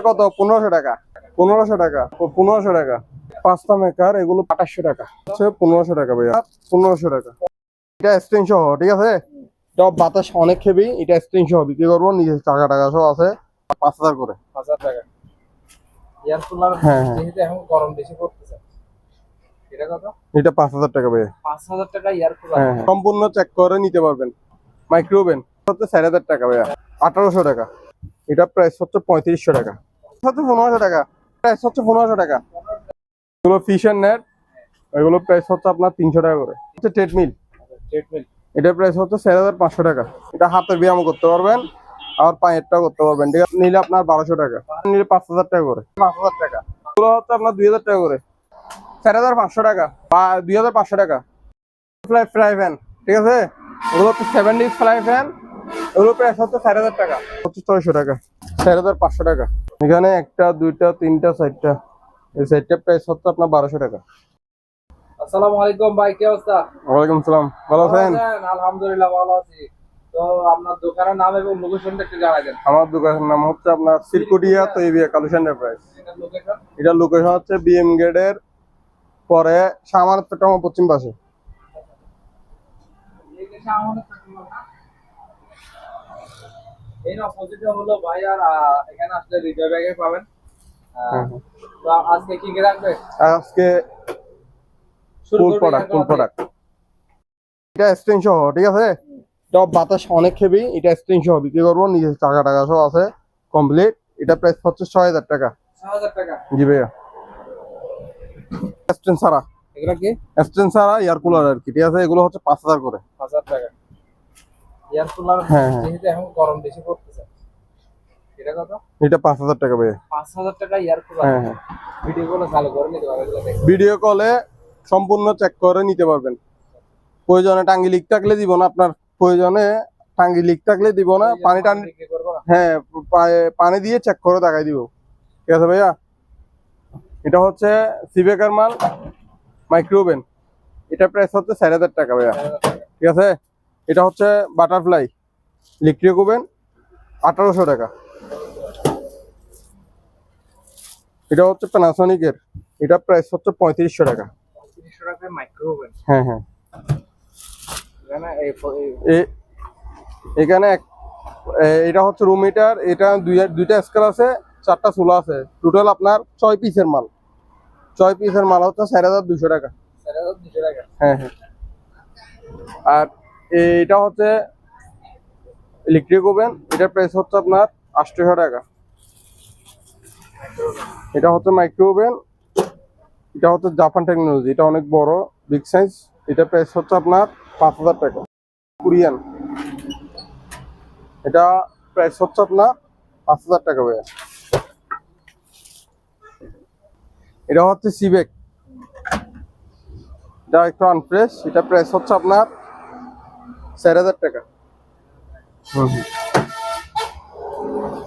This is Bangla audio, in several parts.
কত? পনেরোশো টাকা। পনেরোশো টাকা। ও পনেরোশো টাকা। পাঁচটা মেকার এগুলো আঠাশশো টাকা। হচ্ছে পনেরোশো টাকা ভাইয়া। পনেরোশো টাকা। এটা স্ট্রিং সহ ঠিক আছে? এটা বাতাস অনেক হেভি এটা স্ট্রিং সহ বিক্রি করব। নিজের টাকা টাকা সহ আছে। পাঁচ হাজার করে। হাজার টাকা। এয়ার কুলার হ্যাঁ, হ্যাঁ। এখন গরম বেশি পড়তেছে। এটা পাঁচ হাজার টাকা ভাইয়া। পাঁচ হাজার টাকা এয়ার কুলার। হ্যাঁ। সম্পূর্ণ চেক করে নিতে পারবেন। মাইক্রোওভেন। হচ্ছে চার হাজার টাকা ভাইয়া। আঠারোশো টাকা। এটা প্রাইস হচ্ছে পঁয়ত্রিশশো টাকা। হচ্ছে পনেরোশো টাকা। প্রাইস হচ্ছে পনেরোশো টাকা। এগুলো ফিশার নেট এগুলো প্রাইস হচ্ছে আপনার তিনশো টাকা করে। হচ্ছে ট্রেডমিল এটার প্রাইস হচ্ছে চার হাজার পাঁচশো টাকা। এটা হাতের ব্যায়াম করতে পারবেন আর পায়েরটাও করতে পারবেন। ঠিক আছে নিলে আপনার বারোশো টাকা। নিলে পাঁচ হাজার টাকা করে। পাঁচ হাজার টাকা। এগুলো হচ্ছে আপনার দুই হাজার টাকা করে। চার হাজার পাঁচশো টাকা। বা দুই হাজার পাঁচশো টাকা। ফ্লাই ফ্লাই ফ্যান ঠিক আছে? ওগুলো হচ্ছে সেভেন ডিস ফ্লাই ফ্যান ওগুলো প্রাইস হচ্ছে চার হাজার টাকা। হচ্ছে ছয়শো টাকা। চার হাজার পাঁচশো টাকা। এখানে একটা দুইটা তিনটা চারটা। এই চারটা প্রাইস হচ্ছে আপনার বারোশো টাকা। আসসালামু আলাইকুম ভাই কি অবস্থা? ওয়ালাইকুম সালাম ভালো আছেন? আলহামদুলিল্লাহ ভালো আছি। তো আপনার দোকানের নাম এবং লোকেশনটা একটু জানাই দেন। আমার দোকানের নাম হচ্ছে আপনার সিরকুটিয়া তৈবিয়া কালুশন প্রাইস এটা লোকেশন এটা লোকেশন হচ্ছে বিএম গেটের পরে সামার পশ্চিম পাশে। এই অপোজিটে হলো ভাই আর এখানে আসলে হৃদয় ব্যাগে পাবেন। হ্যাঁ, হ্যাঁ। তো আজকে কি কি রাখবে? আজকে ফুল প্রোডাক্ট ফুল প্রোডাক্ট এটা স্ট্রিং সহ ঠিক আছে? এটা বাতাস অনেক হেভি এটা স্ট্রিং সহ বিক্রি করব নিজের টাকা টাকা সহ আছে কমপ্লিট এটা প্রাইস হচ্ছে ছয় হাজার টাকা। জি ভাইয়া। ছাড়া। এগুলো কি? ছাড়া এয়ার কুলার আর কি ঠিক আছে? এগুলো হচ্ছে পাঁচ হাজার করে। হাজার টাকা। এয়ার কুলার হ্যাঁ, হ্যাঁ। যেহেতু এখন গরম বেশি পড়তেছে। এটা কত? এটা পাঁচ হাজার টাকা ভাইয়া। পাঁচ হাজার টাকা এয়ার কুলার হ্যাঁ হ্যাঁ। ভিডিও গুলো চালু করে নিতে পারবে এগুলো দেখে। ভিডিও কলে সম্পূর্ণ চেক করে নিতে পারবেন। প্রয়োজনে টাঙ্গি লিক থাকলে দিব না আপনার। প্রয়োজনে টাঙ্গি লিক থাকলে দিব না। পানি টানি হ্যাঁ পানি দিয়ে চেক করে দেখাই দিব। ঠিক আছে ভাইয়া? এটা হচ্ছে সিবেকার মাল মাইক্রোওভেন এটা প্রাইস হচ্ছে চার হাজার টাকা ভাইয়া। ঠিক আছে? এটা হচ্ছে বাটারফ্লাই লিক্রিক ওভেন আঠারোশো টাকা। এটা হচ্ছে প্যানাসনিকের এটা প্রাইস হচ্ছে পঁয়ত্রিশশো টাকা। হ্যাঁ হ্যাঁ। এখানে এটা হচ্ছে রুম হিটার এটা দুইটা স্কেল আছে চারটা চুলা আছে। টোটাল আপনার ছয় পিসের মাল। ছয় পিসের মাল হচ্ছে চার হাজার দুশো টাকা। হ্যাঁ হ্যাঁ। আর এটা হচ্ছে ইলেকট্রিক ওভেন এটার প্রাইস হচ্ছে আপনার আটশোশো টাকা। এটা হচ্ছে মাইক্রো ওভেন এটা হচ্ছে জাপান টেকনোলজি এটা অনেক বড় বিগ সাইজ এটা প্রাইস হচ্ছে আপনার পাঁচ হাজার টাকা। কোরিয়ান এটা প্রাইস হচ্ছে আপনার পাঁচ হাজার টাকা ভাইয়া। এটা হচ্ছে সিবেক এটা একটু আনফ্রেশ এটা প্রাইস হচ্ছে আপনার চার হাজার টাকা।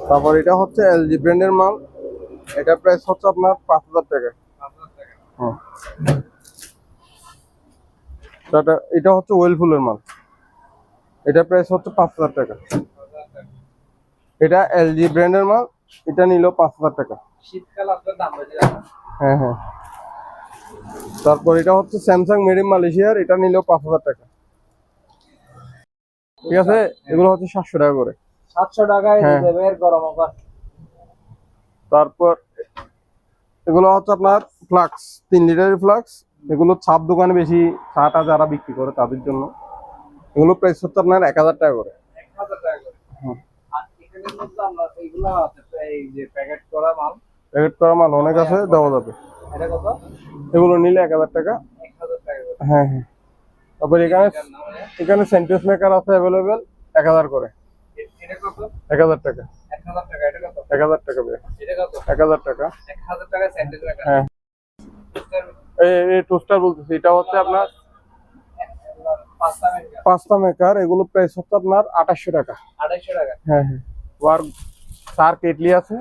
তারপর এটা হচ্ছে এলজি ব্র্যান্ডের মাল। এটা প্রাইস হচ্ছে আপনার পাঁচ হাজার টাকা। হুম। এটা- এটা হচ্ছে ওয়েলফুলের মাল। এটা প্রাইস হচ্ছে পাঁচ হাজার টাকা। এটা এলজি ব্র্যান্ডের মাল। এটা নিল পাঁচ হাজার টাকা। হ্যাঁ হ্যাঁ। তারপর এটা হচ্ছে স্যামসাং মেড ইন মালয়েশিয়ার এটা নিল পাঁচ হাজার টাকা। ঠিক আছে? এগুলো হচ্ছে সাতশো টাকা করে। সাতশো টাকায় হ্যাঁ। গরম অফার। তারপর এগুলো হচ্ছে আপনার ফ্লাক্স তিন লিটারের ফ্লাক্স। এগুলো ছাপ দোকানে বেশি চাটা যারা বিক্রি করে তাদের জন্য। এগুলো প্রাইস হচ্ছে আপনার এক হাজার টাকা করে। প্যাকেট করা। মাল। অনেক আছে দেওয়া যাবে। এগুলো নিলে এক হাজার টাকা। হ্যাঁ হ্যাঁ। তারপর এখানে এখানে সেন্টেন্স মেকার আছে অ্যাভেলেবেল এক হাজার করে। এক হাজার টাকা। এক হাজার টাকা এক হাজার টাকা হ্যাঁ। এই টোস্টার বলতেছি এটা হচ্ছে আপনার পাঁচটা মেকার এগুলো প্রাইস হচ্ছে আপনার আঠাশশো টাকা। আড়াইশো টাকা। হ্যাঁ হ্যাঁ। আর চার কেটলি আছে।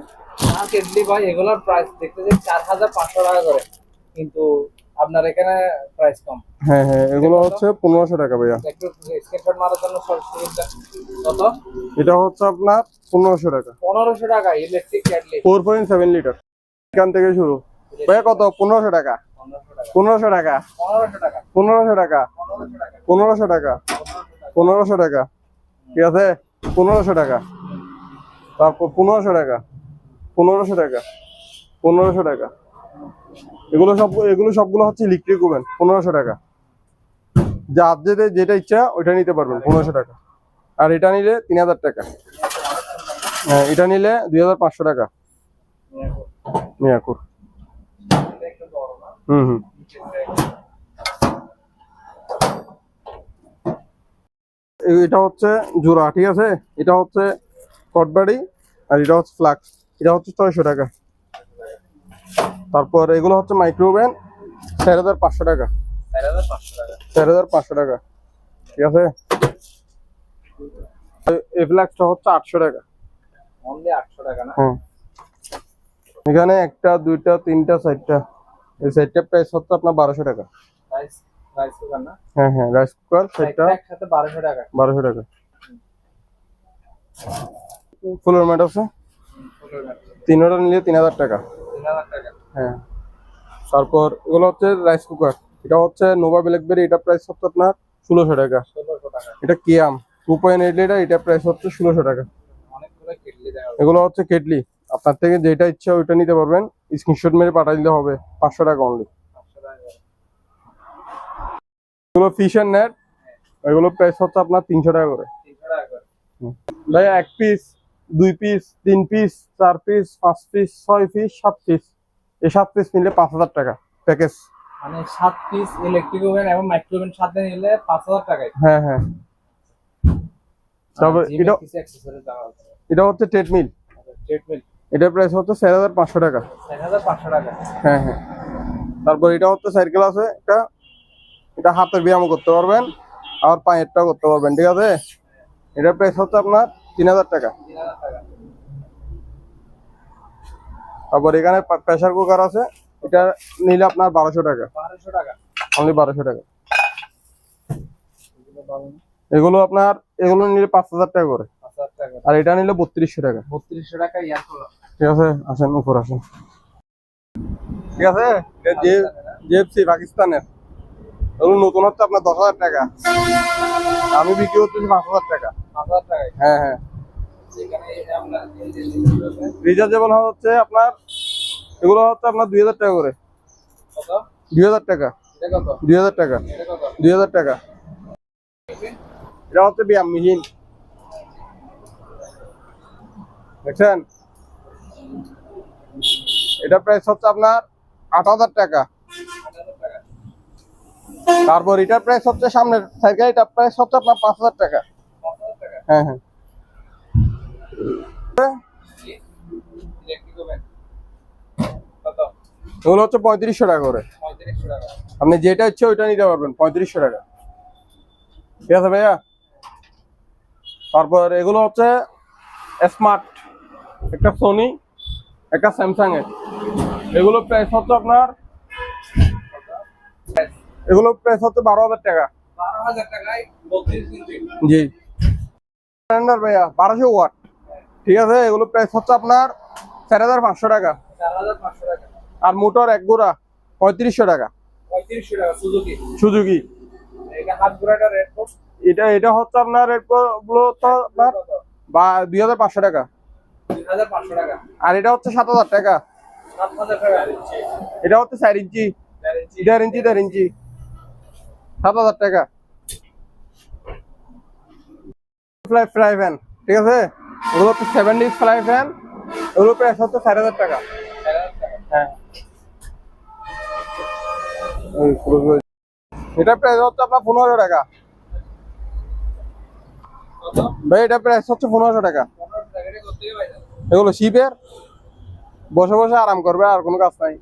আর কেটলি ভাই এগুলোর প্রাইস দেখতে চার হাজার পাঁচশো টাকা করে। কিন্তু আপনার এখানে প্রাইস কম হ্যাঁ হ্যাঁ এগুলো হচ্ছে 1500 টাকা ভাইয়া একটু স্ক্রিনশট মারার জন্য সুবিধা কত এটা হচ্ছে আপনার 1500 টাকা 1500 টাকা electric kettle four point seven litre এখান থেকে শুরু ভাইয়া কত 1500 টাকা 1500 টাকা 1500 টাকা 1500 টাকা 1500 টাকা 1500 টাকা কি আছে 1500 টাকা তারপর 1500 টাকা 1500 টাকা 1500 টাকা এগুলো সব এগুলো সবগুলো হচ্ছে ইলেকট্রিক ওভেন পনেরোশো টাকা। যার যেটা যেটা ইচ্ছা, ওইটা নিতে পারবেন, পনেরোশো টাকা। আর এটা নিলে তিন হাজার টাকা। হ্যাঁ এটা নিলে দুই হাজার পাঁচশো টাকা। মিয়াকুর। হুম হুম। এটা হচ্ছে জোড়া, ঠিক আছে? এটা হচ্ছে কটবাড়ি আর এটা হচ্ছে ফ্লাক্স। এটা হচ্ছে ছয়শো টাকা। তারপর এগুলো হচ্ছে মাইক্রোওভেন চার হাজার পাঁচশো টাকা। চার হাজার পাঁচশো টাকা। ঠিক আছে? এই হচ্ছে আটশো টাকা। এখানে একটা দুইটা তিনটা চারটা। এই চারটা প্রাইস হচ্ছে আপনার বারোশো টাকা। হ্যাঁ হ্যাঁ রাইস কুকার চারটা। বারোশো টাকা। বারোশো টাকা। ফুলের ম্যাট আছে? তিনোটা নিলে তিন হাজার টাকা। তিন হাজার টাকা। হ্যাঁ। তারপর এগুলো হচ্ছে রাইস কুকার এটা হচ্ছে নোভা ব্ল্যাকবেরি এটা প্রাইস হচ্ছে আপনার ষোলোশো টাকা। এটা কিয়াম টু পয়েন্ট এইট লিটার এটা প্রাইস হচ্ছে ষোলোশো টাকা। এগুলো হচ্ছে কেটলি। আপনার থেকে যেটা ইচ্ছা ওইটা নিতে পারবেন। স্ক্রিনশট মেরে পাঠিয়ে দিলে হবে। পাঁচশো টাকা অনলি এগুলো ফিশ এন্ড নেট এগুলো প্রাইস হচ্ছে আপনার তিনশো টাকা করে। তিনশো টাকা করে। ভাই এক পিস দুই পিস তিন পিস চার পিস পাঁচ পিস ছয় পিস সাত পিস এই সাত পিস নিলে পাঁচ হাজার টাকা প্যাকেজ মানে সাত পিস ইলেকট্রিক ওভেন এবং মাইক্রো ওভেন সাথে নিলে পাঁচ হাজার টাকায়। হ্যাঁ হ্যাঁ। তারপর জিমের এটা এটা হচ্ছে ট্রেডমিল ট্রেডমিল এটার প্রাইস হচ্ছে চার হাজার পাঁচশো টাকা। চার হাজার পাঁচশো টাকা। হ্যাঁ হ্যাঁ। তারপর এটা হচ্ছে সাইকেল আছে এটা এটা হাতের ব্যায়াম করতে পারবেন আর পায়েরটা করতে পারবেন ঠিক আছে? এটার প্রাইস হচ্ছে আপনার তিন হাজার টাকা। তিন হাজার টাকা। তারপর এখানে প্রেসার কুকার আছে। এটা নিলে আপনার বারোশো টাকা। বারোশো টাকা। অনলি বারোশো টাকা। এগুলো আপনার এগুলো নিলে পাঁচ হাজার টাকা করে। টাকা। আর এটা নিলে বত্রিশশো টাকা। বত্রিশশো টাকা ঠিক আছে আসেন উপর আসেন। ঠিক আছে? জেএফসি পাকিস্তানের। নতুন হচ্ছে আপনার দশ হাজার টাকা। আমি বিক্রি করতেছি পাঁচ হাজার টাকা। পাঁচ হাজার টাকায়। হ্যাঁ হ্যাঁ। রিচার্জেবল হচ্ছে আপনার এগুলো হচ্ছে আপনার দুই হাজার টাকা করে। দুই হাজার টাকা। দুই হাজার টাকা। দুই হাজার টাকা। এটা হচ্ছে ব্যায়াম মিহিন দেখছেন? এটা প্রাইস হচ্ছে আপনার আট হাজার টাকা। তারপর এটার প্রাইস হচ্ছে সামনের সাইকেল এটার প্রাইস হচ্ছে আপনার পাঁচ হাজার টাকা। হ্যাঁ হ্যাঁ। এগুলো হচ্ছে পঁয়ত্রিশশো টাকা করে। আপনি যেটা ইচ্ছে ওইটা নিতে পারবেন পঁয়ত্রিশশো টাকা। ঠিক আছে ভাইয়া? তারপর এগুলো হচ্ছে স্মার্ট একটা সোনি একটা স্যামসাং এর। এগুলো প্রাইস হচ্ছে আপনার এগুলো প্রাইস হচ্ছে বারো হাজার টাকা। জি। ভাইয়া বারোশো ওয়াট। ঠিক আছে এগুলো প্রাইস হচ্ছে আপনার চার হাজার পাঁচশো টাকা। আর মোটর এক গোড়া পঁয়ত্রিশশো টাকা। সুজুকি। এটা এটা হচ্ছে আপনার তো আপনার বা দুই হাজার পাঁচশো টাকা। আর এটা হচ্ছে সাত হাজার টাকা। এটা হচ্ছে চার ইঞ্চি দেড় ইঞ্চি দেড় ইঞ্চি সাত হাজার টাকা। ফ্লাই ফ্রাই ফ্যান ঠিক আছে? ওগুলো হচ্ছে সেভেন ডিস ফ্লাই ফ্যান ওগুলো প্রাইস হচ্ছে চার হাজার টাকা হ্যাঁ এটা প্রাইস হচ্ছে আপনার পনেরোশো টাকা। ভাই এটা প্রাইস হচ্ছে পনেরোশো টাকা। এগুলো শিপের বসে বসে আরাম করবে আর কোনো কাজ নাই।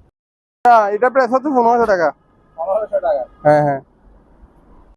হ্যাঁ, এটা প্রাইস হচ্ছে পনেরোশো টাকা। হ্যাঁ হ্যাঁ।